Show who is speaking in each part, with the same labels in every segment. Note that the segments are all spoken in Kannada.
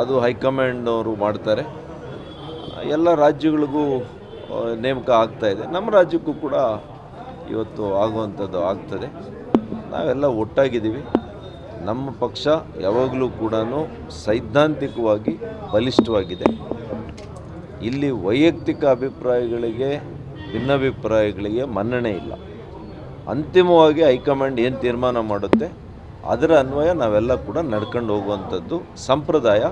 Speaker 1: ಅದು ಹೈಕಮಾಂಡ್ನವರು ಮಾಡ್ತಾರೆ. ಎಲ್ಲ ರಾಜ್ಯಗಳಿಗೂ ನೇಮಕ ಆಗ್ತಾ ಇದೆ. ನಮ್ಮ ರಾಜ್ಯಕ್ಕೂ ಕೂಡ ಇವತ್ತು ಆಗುವಂಥದ್ದು ಆಗ್ತದೆ. ನಾವೆಲ್ಲ ಒಟ್ಟಾಗಿದ್ದೀವಿ. ನಮ್ಮ ಪಕ್ಷ ಯಾವಾಗಲೂ ಕೂಡ ಸೈದ್ಧಾಂತಿಕವಾಗಿ ಬಲಿಷ್ಠವಾಗಿದೆ. ಇಲ್ಲಿ ವೈಯಕ್ತಿಕ ಅಭಿಪ್ರಾಯಗಳಿಗೆ, ಭಿನ್ನಾಭಿಪ್ರಾಯಗಳಿಗೆ ಮನ್ನಣೆ ಇಲ್ಲ. ಅಂತಿಮವಾಗಿ ಹೈಕಮಾಂಡ್ ಏನು ತೀರ್ಮಾನ ಮಾಡುತ್ತೆ? ಅದರ ಅನ್ವಯ ನಾವೆಲ್ಲ ಕೂಡ ನಡ್ಕೊಂಡು ಹೋಗುವಂಥದ್ದು ಸಂಪ್ರದಾಯ.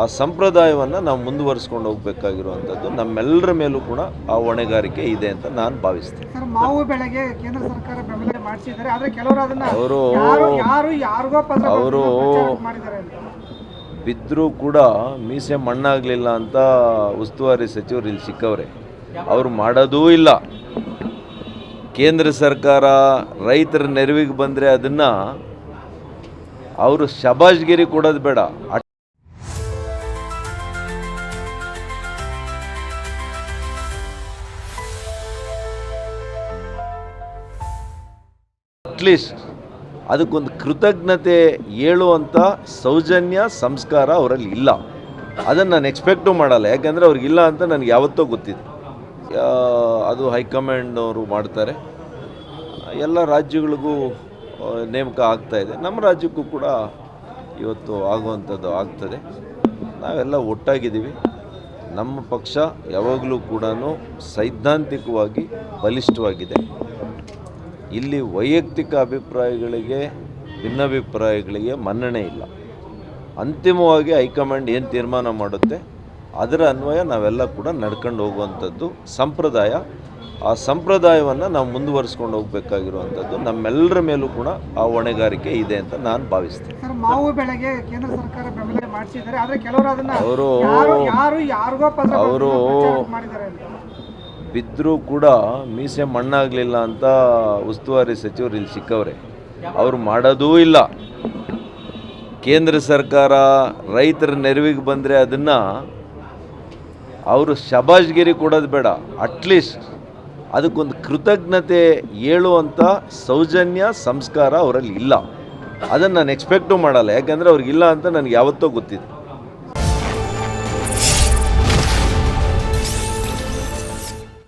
Speaker 1: ಆ ಸಂಪ್ರದಾಯವನ್ನು ನಾವು ಮುಂದುವರಿಸ್ಕೊಂಡು ಹೋಗಬೇಕಾಗಿರುವಂಥದ್ದು ನಮ್ಮೆಲ್ಲರ ಮೇಲೂ ಕೂಡ ಆ ಹೊಣೆಗಾರಿಕೆ ಇದೆ ಅಂತ ನಾನು ಭಾವಿಸ್ತೇನೆ.
Speaker 2: ಸರ್ ಮಾವು ಬೆಳೆಗೆ ಕೇಂದ್ರ ಸರ್ಕಾರ ಬೆಂಬಲ ಮಾಡಿಸಿದ್ದಾರೆ ಆದ್ರೆ ಕೆಲವರು ಅದನ್ನ
Speaker 1: ಅವರು ಅವರು ಬಿದ್ದರೂ ಕೂಡ ಮೀಸೆ ಮಣ್ಣಾಗಲಿಲ್ಲ ಅಂತ ಉಸ್ತುವಾರಿ ಸಚಿವರು ಇಲ್ಲಿ ಸಿಕ್ಕವ್ರೆ. ಅವರು ಮಾಡೋದೂ ಇಲ್ಲ. ಕೇಂದ್ರ ಸರ್ಕಾರ ರೈತರ ನೆರವಿಗೆ ಬಂದರೆ ಅದನ್ನು ಅವರು ಶಬಾಷ್ಗಿರಿ ಕೊಡೋದು ಬೇಡ. ಅಟ್ಲೀಸ್ಟ್ ಅದಕ್ಕೊಂದು ಕೃತಜ್ಞತೆ ಹೇಳುವಂಥ ಸೌಜನ್ಯ, ಸಂಸ್ಕಾರ ಅವರಲ್ಲಿ ಇಲ್ಲ. ಅದನ್ನು ನಾನು ಎಕ್ಸ್ಪೆಕ್ಟು ಮಾಡಲ್ಲ. ಯಾಕೆಂದರೆ ಅವ್ರಿಗಿಲ್ಲ ಅಂತ ನನಗೆ ಯಾವತ್ತೋ ಗೊತ್ತಿದೆ. ಅದು ಹೈಕಮಾಂಡ್ನವರು ಮಾಡ್ತಾರೆ. ಎಲ್ಲ ರಾಜ್ಯಗಳಿಗೂ ನೇಮಕ ಆಗ್ತಾ ಇದೆ. ನಮ್ಮ ರಾಜ್ಯಕ್ಕೂ ಕೂಡ ಇವತ್ತು ಆಗುವಂಥದ್ದು ಆಗ್ತದೆ. ನಾವೆಲ್ಲ ಒಟ್ಟಾಗಿದ್ದೀವಿ. ನಮ್ಮ ಪಕ್ಷ ಯಾವಾಗಲೂ ಕೂಡ ಸೈದ್ಧಾಂತಿಕವಾಗಿ ಬಲಿಷ್ಠವಾಗಿದೆ. ಇಲ್ಲಿ ವೈಯಕ್ತಿಕ ಅಭಿಪ್ರಾಯಗಳಿಗೆ, ಭಿನ್ನಾಭಿಪ್ರಾಯಗಳಿಗೆ ಮನ್ನಣೆ ಇಲ್ಲ. ಅಂತಿಮವಾಗಿ ಹೈಕಮಾಂಡ್ ಏನು ತೀರ್ಮಾನ ಮಾಡುತ್ತೆ, ಅದರ ಅನ್ವಯ ನಾವೆಲ್ಲ ಕೂಡ ನಡ್ಕೊಂಡು ಹೋಗುವಂಥದ್ದು ಸಂಪ್ರದಾಯ. ಆ ಸಂಪ್ರದಾಯವನ್ನು ನಾವು ಮುಂದುವರಿಸ್ಕೊಂಡು ಹೋಗಬೇಕಾಗಿರುವಂಥದ್ದು ನಮ್ಮೆಲ್ಲರ ಮೇಲೂ ಕೂಡ ಆ ಹೊಣೆಗಾರಿಕೆ ಇದೆ ಅಂತ ನಾನು ಭಾವಿಸ್ತೇನೆ. ಅವರು ಅವರು ಬಿದ್ದರೂ ಕೂಡ ಮೀಸೆ ಮಣ್ಣಾಗಲಿಲ್ಲ ಅಂತ ಉಸ್ತುವಾರಿ ಸಚಿವರು ಇಲ್ಲಿ ಸಿಕ್ಕವ್ರೆ. ಅವರು ಮಾಡೋದೂ ಇಲ್ಲ. ಕೇಂದ್ರ ಸರ್ಕಾರ ರೈತರ ನೆರವಿಗೆ ಬಂದರೆ ಅದನ್ನು ಅವರು ಶಬಾಷ್ಗಿರಿ ಕೊಡೋದು ಬೇಡ ಅಟ್ಲೀಸ್ಟ್ ಅದಕ್ಕೊಂದು ಕೃತಜ್ಞತೆ ಹೇಳುವಂಥ ಸೌಜನ್ಯ ಸಂಸ್ಕಾರ ಅವರಲ್ಲಿ ಇಲ್ಲ. ಅದನ್ನು ನಾನು ಎಕ್ಸ್ಪೆಕ್ಟು ಮಾಡಲ್ಲ. ಯಾಕೆಂದರೆ ಅವ್ರಿಗಿಲ್ಲ ಅಂತ ನನಗೆ ಯಾವತ್ತೋ ಗೊತ್ತಿದೆ